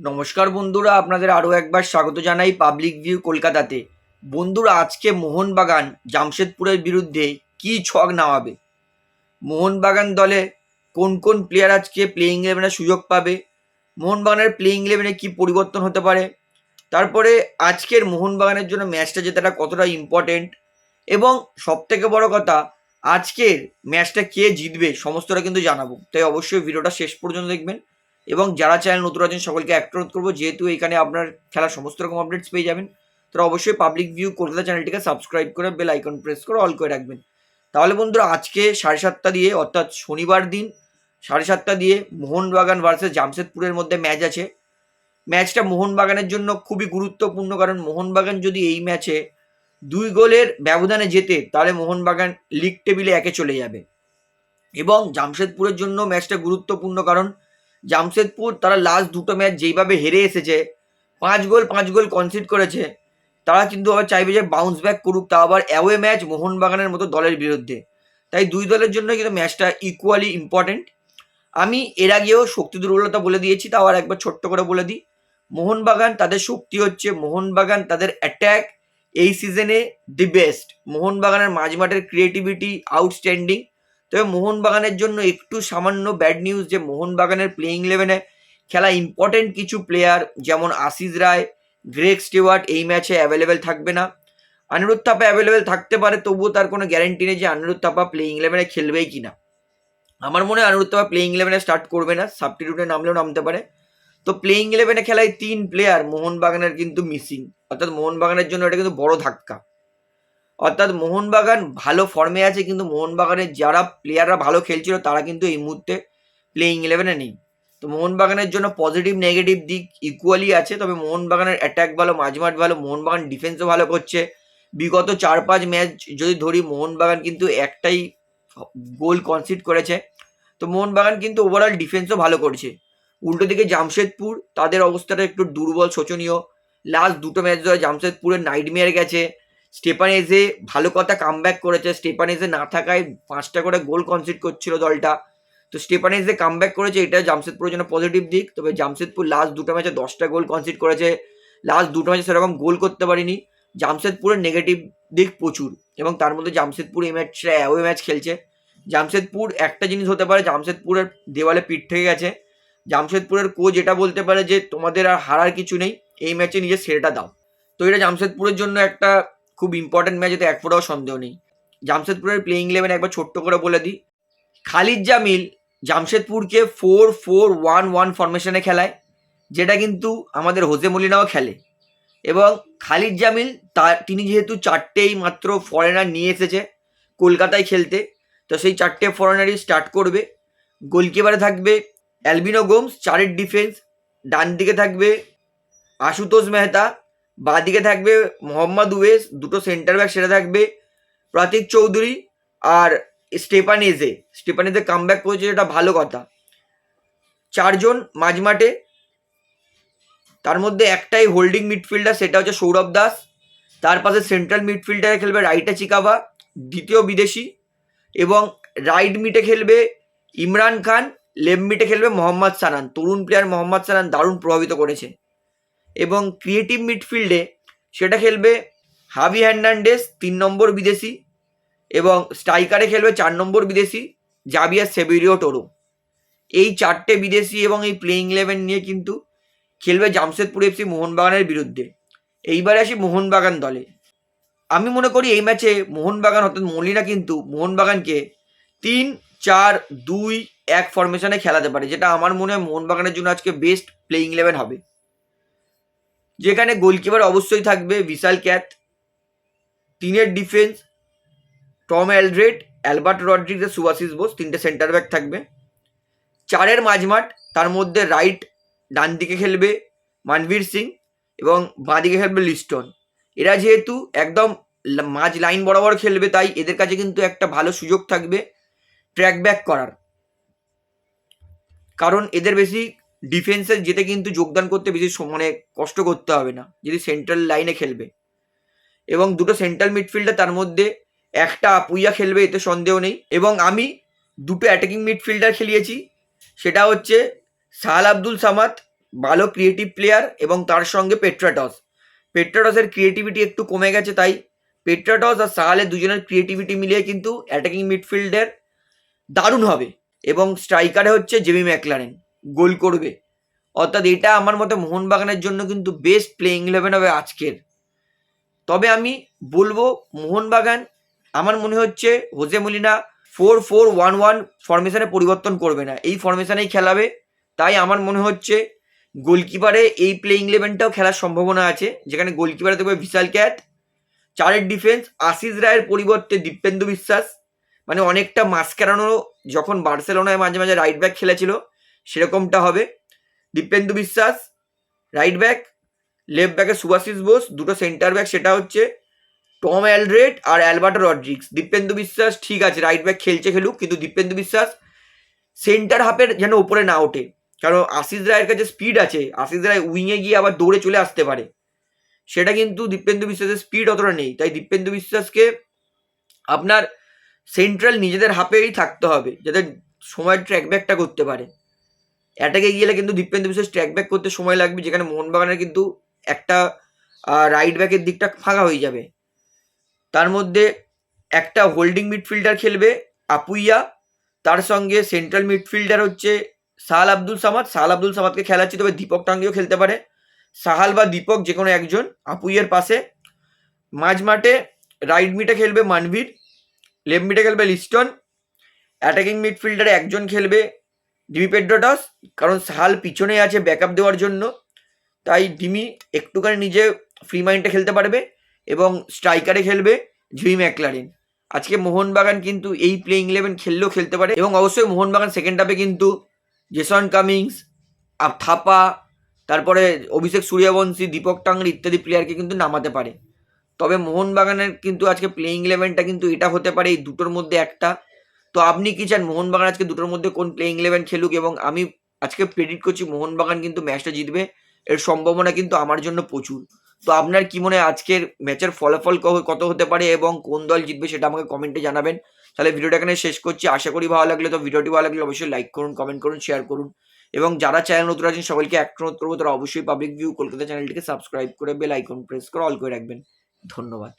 নমস্কার বন্ধুরা, আপনাদের আরও একবার স্বাগত জানাই পাবলিক ভিউ কলকাতাতে। বন্ধুরা, আজকে মোহনবাগান জামশেদপুরের বিরুদ্ধে কি ছক নামাবে? মোহনবাগান দলে কোন কোন প্লেয়ার আজকে প্লেইং ইলেভেনের সুযোগ পাবে? মোহনবাগানের প্লেইং ইলেভেনে কী পরিবর্তন হতে পারে? তারপরে আজকের মোহনবাগানের জন্য ম্যাচটা জেতাটা কতটা ইম্পর্টেন্ট এবং সবথেকে বড় কথা, আজকের ম্যাচটা কে জিতবে, সমস্তটা কিন্তু জানাব। তাই অবশ্যই ভিডিওটা শেষ পর্যন্ত দেখবেন। এবং যারা চ্যানেল নতুন আছেন, সকলকে একটা অনুরোধ করব, যেহেতু এখানে আপনার খেলার সমস্ত রকম আপডেটস পেয়ে যাবেন তারা অবশ্যই পাবলিক ভিউ কলকাতা চ্যানেলটিকে সাবস্ক্রাইব করে বেল আইকন প্রেস করে অল করে রাখবেন। তাহলে বন্ধুরা, আজকে সাড়ে সাতটা দিয়ে, অর্থাৎ শনিবার দিন, সাড়ে সাতটা দিয়ে মোহনবাগান ভার্সেস জামশেদপুরের মধ্যে ম্যাচ আছে। ম্যাচটা মোহনবাগানের জন্য খুবই গুরুত্বপূর্ণ, কারণ মোহনবাগান যদি এই ম্যাচে দুই গোলের ব্যবধানে জেতে, তাহলে মোহনবাগান লিগ টেবিলে একে চলে যাবে। এবং জামশেদপুরের জন্য ম্যাচটা গুরুত্বপূর্ণ, কারণ জামশেদপুর, তারা লাস্ট দুটো ম্যাচ যেইভাবে হেরে এসেছে, পাঁচ গোল পাঁচ গোল কনসিড করেছে, তারা কিন্তু আবার চাইবে যে বাউন্স ব্যাক করুক, তা আবার অ্যাওয়ে ম্যাচ মোহনবাগানের মতো দলের বিরুদ্ধে। তাই দুই দলের জন্য কিন্তু ম্যাচটা ইকুয়ালি ইম্পর্টেন্ট আমি এর আগেও শক্তি দুর্বলতা বলে দিয়েছি, তাও আর একবার ছোট্ট করে বলে দিই। মোহনবাগান তাদের শক্তি হচ্ছে, মোহনবাগান তাদের অ্যাট্যাক এই সিজনে দি বেস্ট মোহনবাগানের মাঝমাঠের ক্রিয়েটিভিটি আউটস্ট্যান্ডিং তবে মোহনবাগানের জন্য একটু সামান্য ব্যাড নিউজ যে মোহনবাগানের প্লেইং ইলেভেনে খেলা ইম্পর্টেন্ট কিছু প্লেয়ার যেমন আশিস রায়, গ্রেগ স্টিওয়ার্ট এই ম্যাচে অ্যাভেলেবেল থাকবে না। আনিরুদ্ধ থাপা অ্যাভেলেবেল থাকতে পারে, তবুও তার কোনো গ্যারেন্টি নেই যে আনিরুদ্ধ থাপা প্লেইং ইলেভেনে খেলবেই কি না আমার মনে হয় আনিরুদ্ধ থাপা প্লেইং ইলেভেনে স্টার্ট করবে না সাবস্টিটিউটে নামলেও নামতে পারে। তো প্লেইং ইলেভেনে খেলায় তিন প্লেয়ার মোহনবাগানের কিন্তু মিসিং অর্থাৎ মোহনবাগানের জন্য এটা কিন্তু বড় ধাক্কা। অর্থাৎ মোহনবাগান ভালো ফর্মে আছে, কিন্তু মোহনবাগানের যারা প্লেয়াররা ভালো খেলছিল, তারা কিন্তু এই মুহূর্তে প্লেইং ইলেভেনে নেই। তো মোহনবাগানের জন্য পজিটিভ নেগেটিভ দিক ইকুয়ালি আছে, তবে মোহনবাগানের অ্যাটাক ভালো, মাঝমাঠ ভালো, মোহনবাগান ডিফেন্সও ভালো করছে। বিগত চার পাঁচ ম্যাচ যদি ধরি, মোহনবাগান কিন্তু একটাই গোল কনসিড করেছে। তো মোহনবাগান কিন্তু ওভারঅল ডিফেন্সও ভালো করছে। উল্টো দিকে জামশেদপুর, তাদের অবস্থাটা একটু দুর্বল, শোচনীয়। লাস্ট দুটো ম্যাচ ধরে জামশেদপুরের নাইটমেয়ার গেছে। স্টেপানেজে ভালো কথা কামব্যাক করেছে। স্টেপানেজে না থাকায় পাঁচটা করে গোল কনসিড করছিল দলটা। তো স্টেপানেজে কামব্যাক করেছে, এটা জামশেদপুরের জন্য পজিটিভ দিক। তবে জামশেদপুর লাস্ট দুটো ম্যাচে দশটা গোল কনসিড করেছে। লাস্ট দুটো ম্যাচে সেরকম গোল করতে পারিনি। জামশেদপুরের নেগেটিভ দিক প্রচুর। এবং তার মধ্যে জামশেদপুর এই ম্যাচটা অ্যাওয়ে ম্যাচ খেলছে। জামশেদপুর একটা জিনিস হতে পারে, জামশেদপুরের দেওয়ালে পিঠ থেকে গেছে। জামশেদপুরের কোচ এটা বলতে পারে যে, তোমাদের আর হারার কিছু নেই। এই ম্যাচে নিজের সেরাটা দাও। তো এটা জামশেদপুরের জন্য একটা খুব ইম্পর্টেন্ট ম্যাচ এতে এক ফোটাও সন্দেহ নেই। জামশেদপুরের প্লেইং ইলেভেন একবার ছোট্ট করে বলে দিই। খালিদ জামিল জামশেদপুরকে ফোর ফোর ওয়ান ওয়ান ফরমেশনে খেলায়, যেটা কিন্তু আমাদের হোসে মলিনাও খেলে। এবং খালিদ জামিল তার, তিনি যেহেতু চারটেই মাত্র ফরেনার নিয়ে এসেছে কলকাতায় খেলতে, তো সেই চারটে ফরেনারই স্টার্ট করবে। গোলকিপারে থাকবে অ্যালবিনো গোমস চারের ডিফেন্স ডান দিকে থাকবে আশুতোষ মেহতা বাঁদিকে থাকবে মোহাম্মদ উয়েস, দুটো সেন্টার ব্যাক সেটা থাকবে প্রতীক চৌধুরী আর স্টেপানেজে। স্টেপানেজে কাম ব্যাক করেছে যেটা ভালো কথা। চারজন মাঝমাঠে, তার মধ্যে একটাই হোল্ডিং মিডফিল্ডার সেটা হচ্ছে সৌরভ দাস। তার পাশে সেন্ট্রাল মিডফিল্ডারে খেলবে রাইটা চিকাবা দ্বিতীয় বিদেশি এবং রাইট মিটে খেলবে ইমরান খান লেফট মিটে খেলবে মোহাম্মদ সানান। তরুণ প্লেয়ার মোহাম্মদ সানান দারুণ প্রভাবিত করেছে। এবং ক্রিয়েটিভ মিডফিল্ডে সেটা খেলবে হাবি হ্যান্ডান্ডেস তিন নম্বর বিদেশি এবং স্ট্রাইকারে খেলবে চার নম্বর বিদেশি জাবিয়া সেবিরিও টোরো। এই চারটে বিদেশি এবং এই প্লেইং ইলেভেন নিয়ে কিন্তু খেলবে জামশেদপুর এফসি মোহনবাগানের বিরুদ্ধে। এইবারে আসি মোহনবাগান দলে। আমি মনে করি এই ম্যাচে মোহনবাগান অর্থাৎ মলিনা কিন্তু মোহনবাগানকে তিন, চার, দুই, এক ফরমেশনে খেলাতে পারে, যেটা আমার মনে হয় মোহনবাগানের জন্য আজকে বেস্ট প্লেইং ইলেভেন হবে। যেখানে গোলকিপার অবশ্যই থাকবে বিশাল ক্যাথ, তিনের defence Tom Aldred Albert Rodriguez Subhasish Bose, তিনটে সেন্টার ব্যাক থাকবে। চারের মাঝমাঠ, তার মধ্যে রাইট ডান দিকে খেলবে মানবীর সিং এবং বাঁ দিকে খেলবে লিস্টন। এরা যেহেতু একদম মাঝ লাইন বরাবর খেলবে, তাই এদের কাছে কিন্তু একটা ভালো সুযোগ থাকবে ট্র্যাক ব্যাক করার। কারণ এদের বেশি ডিফেন্সে যেতে কিন্তু যোগদান করতে বেশি মানে কষ্ট করতে হবে না। যদি সেন্ট্রাল লাইনে খেলবে। এবং দুটো সেন্ট্রাল মিডফিল্ডে তার মধ্যে একটা আপুইয়া খেলবে, এতে সন্দেহ নেই। এবং আমি দুটো অ্যাটাকিং মিডফিল্ডার খেলিয়েছি। সেটা হচ্ছে সাহাল আব্দুল সামাদ, ভালো ক্রিয়েটিভ প্লেয়ার এবং তার সঙ্গে পেট্রাটস। পেট্রাটসের ক্রিয়েটিভিটি একটু কমে গেছে, তাই পেট্রাটস আর সাহালের দুজনের ক্রিয়েটিভিটি মিলিয়ে কিন্তু অ্যাটাকিং মিডফিল্ডের দারুণ হবে। এবং স্ট্রাইকারে হচ্ছে জেমি ম্যাকলারেন। গোল করবে। অর্থাৎ এটা আমার মতে মোহনবাগানের জন্য কিন্তু বেস্ট প্লেইং ইলেভেন হবে আজকের। তবে আমি বলব, মোহনবাগান আমার মনে হচ্ছে Jose Molina four four one one ফরমেশনে পরিবর্তন করবে না। এই ফরমেশনেই খেলাবে। তাই আমার মনে হচ্ছে গোলকিপারে এই প্লেইং ইলেভেনটাও খেলার সম্ভাবনা আছে। যেখানে গোলকিপারে দেখবে বিশাল ক্যাট, চারের ডিফেন্স আশিস রায়ের পরিবর্তে দীপেন্দু বিশ্বাস। মানে অনেকটা মাস্কারানো যখন বার্সেলোনায় মাঝে মাঝে রাইট ব্যাক খেলেছিল সেরকমটা হবে। দীপেন্দু বিশ্বাস রাইট ব্যাক লেফট ব্যাকে সুভাশিস বোস, দুটো সেন্টার ব্যাক সেটা হচ্ছে টম অ্যালড্রেড আর অ্যালবার্টো রড্রিক্স দীপেন্দু বিশ্বাস ঠিক আছে রাইট ব্যাক খেলছে খেলুক, কিন্তু দীপেন্দু বিশ্বাস সেন্টার হাফের যেন ওপরে না ওঠে। কারণ আশিস রায়ের কাছে স্পিড আছে, আশিস রায় উইংয়ে গিয়ে আবার দৌড়ে চলে আসতে পারে। সেটা কিন্তু দীপেন্দু বিশ্বাসের স্পিড অতটা নেই, তাই দীপেন্দু বিশ্বাসকে আপনার সেন্ট্রাল নিজেদের হাফেই থাকতে হবে, যাতে সময় ট্র্যাক ব্যাকটা করতে পারে। অ্যাটাকে গেলে কিন্তু দীপেন্দু বিশ্বাস ট্র্যাক ব্যাক করতে সময় লাগবে, যেখানে মোহনবাগানের কিন্তু একটা রাইট ব্যাকের দিকটা ফাঁকা হয়ে যাবে। তার মধ্যে একটা হোল্ডিং মিডফিল্ডার খেলবে আপুইয়া, তার সঙ্গে সেন্ট্রাল মিডফিল্ডার হচ্ছে সাহাল আব্দুল সামাদ। সাহাল আব্দুল সামাদকে খেলাচ্ছি তবে দীপক টাঙ্গিও খেলতে পারে। সাহাল বা দীপক যে কোনো একজন আপুইয়ের পাশে। মাঝ মাঠে রাইট মিটে খেলবে মানভীর লেফট মিটে খেলবে লিস্টন। অ্যাটাকিং মিডফিল্ডারে একজন খেলবে ডিমি পেড্রোটাস কারণ সাহাল পিছনে আছে ব্যাকআপ দেওয়ার জন্য। তাই ডিমি একটুখানি নিজে ফ্রি মাইন্ডে খেলতে পারবে এবং স্ট্রাইকারে খেলবে জিমি ম্যাকলারিন। আজকে মোহনবাগান কিন্তু এই প্লেইং ইলেভেন খেললেও খেলতে পারে এবং অবশ্যই মোহনবাগান সেকেন্ড হাফে কিন্তু জেসন কামিংস আপ থাপা, তারপরে অভিষেক সূর্যবংশী, দীপক টাঙ্গর ইত্যাদি প্লেয়ারকে কিন্তু নামাতে পারে। তবে মোহনবাগানের কিন্তু আজকে প্লেইং ইলেভেনটা কিন্তু এটা হতে পারে এই দুটোর মধ্যে একটা। তো আপনি কি চান মোহনবাগান আজকে দুটোর মধ্যে কোন প্লেইং ইলেভেন খেলুক? এবং আমি আজকে প্রেডিক্ট করছি মোহনবাগান কিন্তু ম্যাচটা জিতবে। এর সম্ভাবনা কিন্তু আমার জন্য প্রচুর। তো আপনার কি মনে হয় আজকের ম্যাচের ফলাফল কত হতে পারে এবং কোন দল জিতবে সেটা আমাকে কমেন্টে জানাবেন। তাহলে ভিডিওটা এখানে শেষ করছি। আশা করি ভালো লাগলে। তো ভিডিওটি ভালো লাগলে অবশ্যই লাইক করুন কমেন্ট করুন শেয়ার করুন। এবং যারা চ্যানেল নতুন আছেন, সবাইকে একটা অনুরোধ করব। তারা অবশ্যই পাবলিক ভিউ কলকাতা চ্যানেলটিকে সাবস্ক্রাইব করে বেল আইকন প্রেস করে অল করে রাখবেন। ধন্যবাদ।